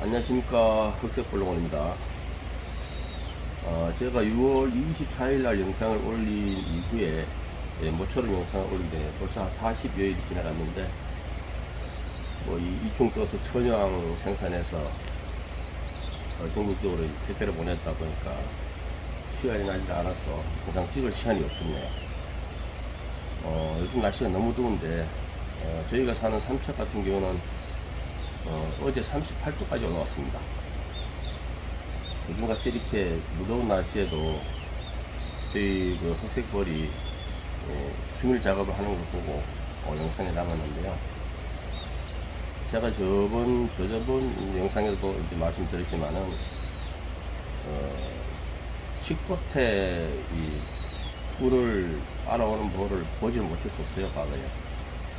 안녕하십니까. 흑색볼롱원입니다. 어, 제가 6월 24일 날 영상을 올린 이후에 예, 모처럼 영상을 올린데 벌써 한 40여일이 지나갔는데 뭐 이 이총 떠서 천연 생산해서 어, 전국적으로 이 택배를 보냈다 보니까 시간이 나지 않아서 항상 찍을 시간이 없었네요. 어, 요즘 날씨가 너무 더운데 어, 저희가 사는 삼척 같은 경우는 어, 제 38도까지 올라왔습니다. 요즘같이 이렇게 무더운 날씨에도 저희 그 흑색벌이 예, 휴밀 작업을 하는 걸 보고 어, 영상에 남았는데요. 제가 저번, 저저번 영상에서도 이제 말씀드렸지만은, 어, 치꽃에 이 꿀을 알아오는 벌을 보지 못했었어요, 과거에.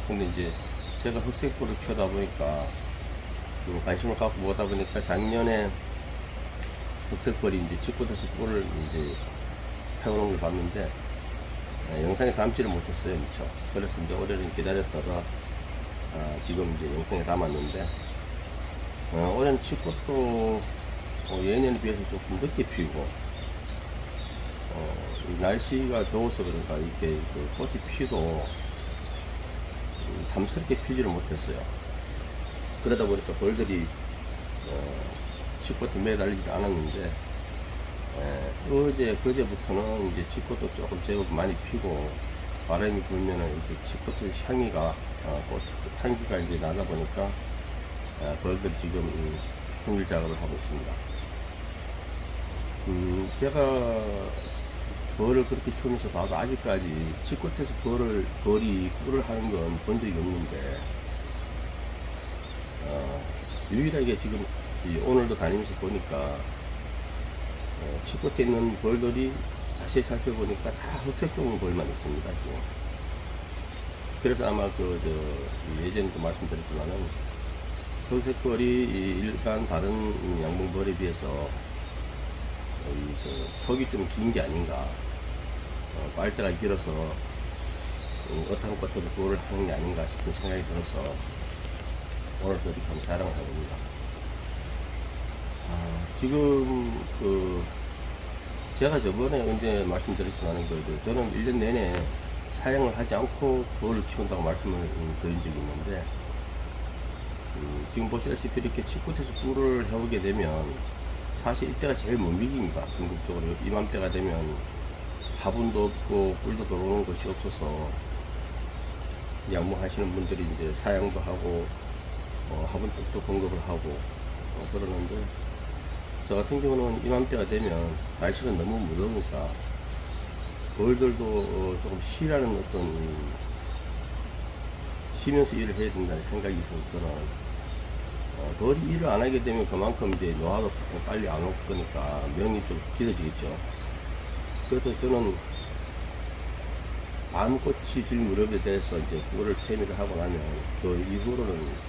근데 이제 제가 흑색 꿀을 키우다 보니까 좀 관심을 갖고 보다 보니까 작년에 흑색벌이 이제 치꽃에서 꿀을 이제 태우는 걸 봤는데 예, 영상에 담지를 못했어요, 미처. 그래서 이제 올해는 기다렸다가 아, 지금 이제 영상에 담았는데 어, 올해는 치꽃도 어, 예년에 비해서 조금 늦게 피우고 어, 이 날씨가 더워서 그런가 이렇게 그 꽃이 피도 음, 탐스럽게 피지를 못했어요. 그러다 보니까 벌들이 어, 치꽃에 매달리지 않았는데 에, 어제 그제부터는 이제 치꽃도 조금 제법 많이 피고 바람이 불면은 이렇게 치꽃의 향기가 어, 꽃 향기가 이제 나다 보니까 어, 벌들 지금 음, 흥일 작업을 하고 있습니다. 음, 제가 벌을 그렇게 키우면서 봐도 아직까지 치꽃에서 벌을 벌이 꿀을 하는 건 본 적이 없는데 어, 유일하게 지금 이 오늘도 다니면서 보니까 어, 치꽃에 있는 벌들이 자세히 살펴보니까 다 흑색종 벌만 있습니다. 지금. 그래서 아마 그, 저, 이 예전에도 말씀드렸지만은 흑색벌이 이 일반 다른 양봉벌에 비해서 어, 턱이 좀 긴 게 아닌가. 어, 빨대가 길어서 음, 어떤 것도 그거를 하는 게 아닌가 싶은 생각이 들어서 오늘도 이렇게 한번 자랑을 해봅니다. 아, 지금 그 제가 저번에 언제 말씀드렸지만 그 저는 1년 내내 사용을 하지 않고 그거를 키운다고 말씀을 음, 드린 적이 있는데 음, 지금 보시다시피 이렇게 치꽃에서 꿀을 해오게 되면 사실 이때가 제일 못 미깁니다. 전국적으로 이맘때가 되면 화분도 없고 꿀도 들어오는 곳이 없어서 양봉하시는 분들이 이제 사양도 하고 어, 화분도 공급을 하고 어, 그러는데 저 같은 경우는 이맘때가 되면 날씨가 너무 무더우니까 벌들도 어, 조금 쉬라는 어떤 쉬면서 일을 해야 된다는 생각이 있어서 저는 어, 벌이 일을 안 하게 되면 그만큼 이제 노화도 좀 빨리 안 올 거니까 명이 좀 길어지겠죠. 그래서 저는 암꽃이 질 무렵에 대해서 이제 꿀을 채미를 하고 나면 그 이후로는 그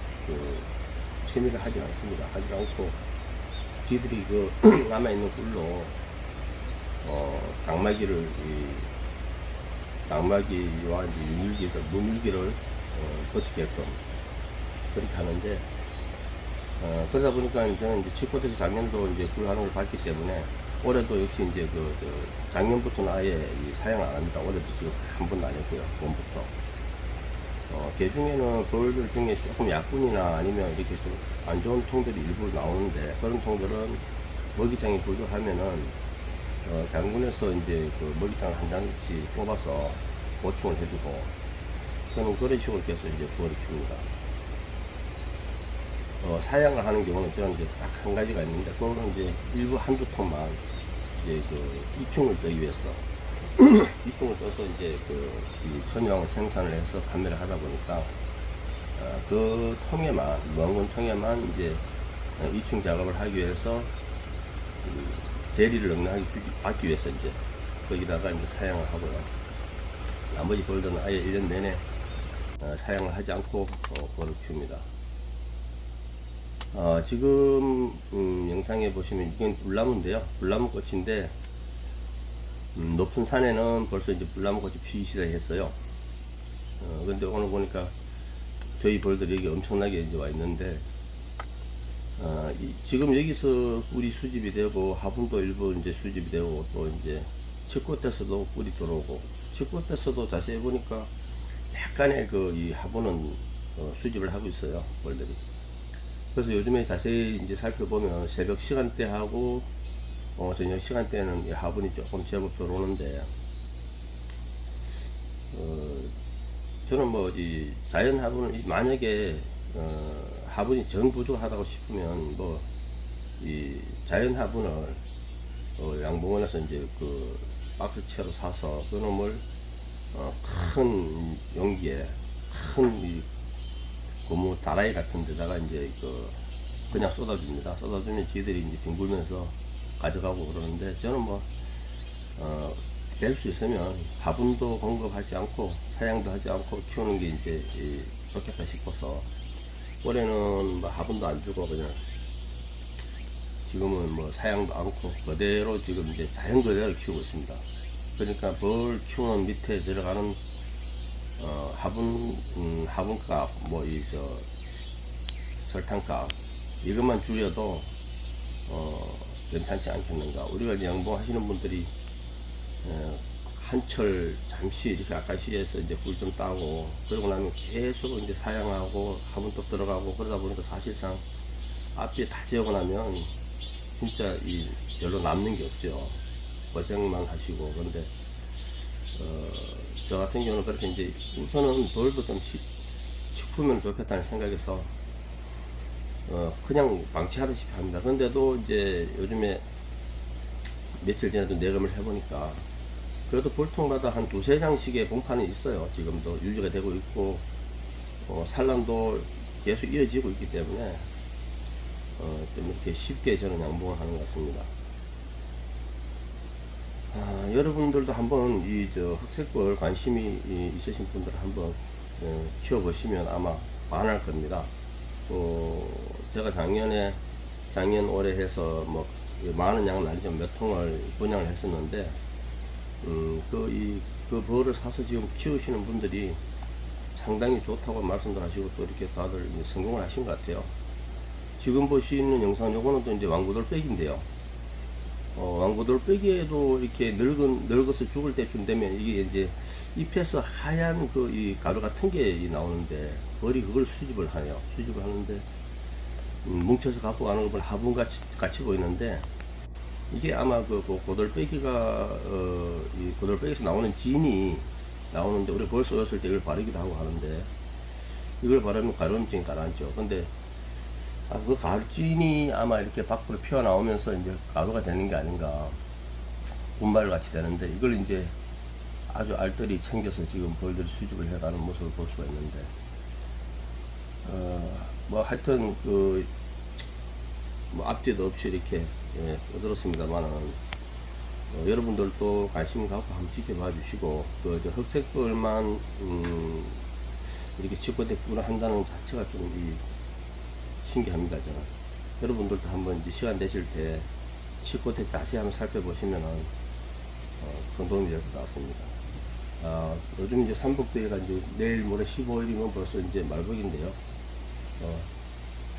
채미를 하지 않습니다. 하지 않고 지들이 그 남아있는 꿀로 어, 장마기를 이 장마기와 이제 유물기를 무물기를 어, 버티게끔 그렇게 하는데 어, 그러다 보니까 저는 이제 치꽃에서 작년도 이제 꿀하는 걸 봤기 때문에 올해도 역시 이제 그, 그 작년부터는 아예 이 사용 안 합니다. 올해도 지금 한 번도 안 했고요. 봄부터. 어, 개 중에는 벌들 중에 조금 약분이나 아니면 이렇게 좀 안 좋은 통들이 일부 나오는데 그런 통들은 먹이장이 부족하면은 어, 당군에서 이제 그 먹이장 한 장씩 뽑아서 보충을 해주고 저는 그런 식으로 계속 이제 부어를 키웁니다. 어, 사양을 하는 경우는 저는 이제 딱 한 가지가 있는데 그거는 이제 일부 한두 통만 이제 그 이충을 뜨기 위해서 이충을 떠서 이제 그이 천연을 생산을 해서 판매를 하다 보니까 어, 그 통에만 무한군 통에만 이제 어, 이충 작업을 하기 위해서 그 제리를 능력하기 받기 위해서 이제 거기다가 이제 사용을 하고요. 나머지 벌들은 아예 1년 내내 어, 사용을 하지 않고 어, 벌을 키웁니다. 어, 지금 음, 영상에 보시면 이건 불나무인데요. 불나무 꽃인데 음, 높은 산에는 벌써 이제 불나무 꽃이 피기 시작했어요. 어, 근데 오늘 보니까 저희 벌들이 여기 엄청나게 이제 와 있는데 어, 이- 지금 여기서 꿀이 수집이 되고 화분도 일부 이제 수집이 되고 또 이제 치꽃에서도 꿀이 들어오고 치꽃에서도 자세히 보니까 약간의 그 이 화분은 어, 수집을 하고 있어요 꿀들이. 그래서 요즘에 자세히 이제 살펴보면 새벽 시간대하고 어, 저녁 시간대는 이 화분이 조금 제법 들어오는데 어, 저는 뭐 이 자연 화분을 이- 만약에 어, 화분이 정 부족하다고 싶으면 뭐 이 자연 화분을 어, 양봉원에서 이제 그 박스채로 사서 그놈을 어, 큰 용기에 큰이 고무 다라이 같은 데다가 이제 그 그냥 쏟아줍니다. 쏟아주면 지들이 이제 뒹굴면서 가져가고 그러는데 저는 뭐 어, 될수 있으면 화분도 공급하지 않고 사양도 하지 않고 키우는 게 이제 이, 좋겠다 싶어서 올해는 뭐 화분도 안 주고 그냥 지금은 뭐 사양도 않고 그대로 지금 이제 자연 그대로 키우고 있습니다. 그러니까 벌 키우는 밑에 들어가는 어, 화분 음, 화분값 뭐 이 저 설탕값 이것만 줄여도 어, 괜찮지 않겠는가. 우리가 이제 양봉하시는 분들이 어, 한철 잠시 이렇게 아카시에서 이제 꿀좀 따고 그러고 나면 계속 이제 사양하고 화분도 들어가고 그러다 보니까 사실상 앞에 다 지어고 나면 진짜 이 별로 남는 게 없죠. 고생만 하시고 그런데 어, 저 같은 경우는 그렇게 이제 우선은 벌도 좀 식, 식후면 좋겠다는 생각에서 어, 그냥 방치하듯이 합니다. 근데도 이제 요즘에 며칠 전에도 내감을 해보니까 그래도 볼통마다 한 두세 장씩의 봉판이 있어요. 지금도 유지가 되고 있고 어, 산란도 계속 이어지고 있기 때문에 어, 좀 이렇게 쉽게 저는 양봉을 하는 것 같습니다. 아, 여러분들도 한번 이 저 흑색벌 관심이 이- 있으신 분들 한번 어, 키워보시면 아마 반할 겁니다. 어, 제가 작년에 작년 올해 해서 뭐 많은 양은 아니지만 몇 통을 분양을 했었는데 음, 그, 이, 그 벌을 사서 지금 키우시는 분들이 상당히 좋다고 말씀들 하시고 또 이렇게 다들 성공을 하신 것 같아요. 지금 보시는 영상 요거는 또 이제 왕구돌 백인데요. 어, 왕구돌 빼기에도 이렇게 늙은, 늙어서 죽을 때쯤 되면 이게 이제 잎에서 하얀 그 이 가루 같은 게 나오는데 벌이 그걸 수집을 하네요. 수집을 하는데 음, 뭉쳐서 갖고 가는 걸 화분 같이, 같이 보이는데 이게 아마 그, 그 고돌빼기가 어, 이 고돌빼기에서 나오는 진이 나오는데 우리 벌 쏘였을 때 이걸 바르기도 하고 하는데 이걸 바르면 가려움증이 가라앉죠. 근데 아, 그 가루진이 아마 이렇게 밖으로 피어 나오면서 이제 가루가 되는 게 아닌가 분말 같이 되는데 이걸 이제 아주 알뜰히 챙겨서 지금 벌들이 수집을 해가는 모습을 볼 수가 있는데 어, 뭐 하여튼 그 뭐 앞뒤도 없이 이렇게 예, 들었습니다만은 어, 여러분들도 관심 갖고 한번 지켜봐 주시고 그저 흑색벌만 음, 이렇게 치고대꾸를 한다는 자체가 좀 이, 신기합니다 저는 여러분들도 한번 이제 시간 되실 때 치고대 자세히 한번 살펴보시면은 어, 큰 도움이 될 것 같습니다. 아, 요즘 이제 삼복대회가 이제 내일 모레 15일이면 벌써 이제 말복인데요. 어,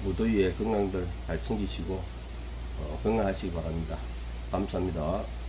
무더위에 건강들 잘 챙기시고 어, 건강하시기 바랍니다. 감사합니다.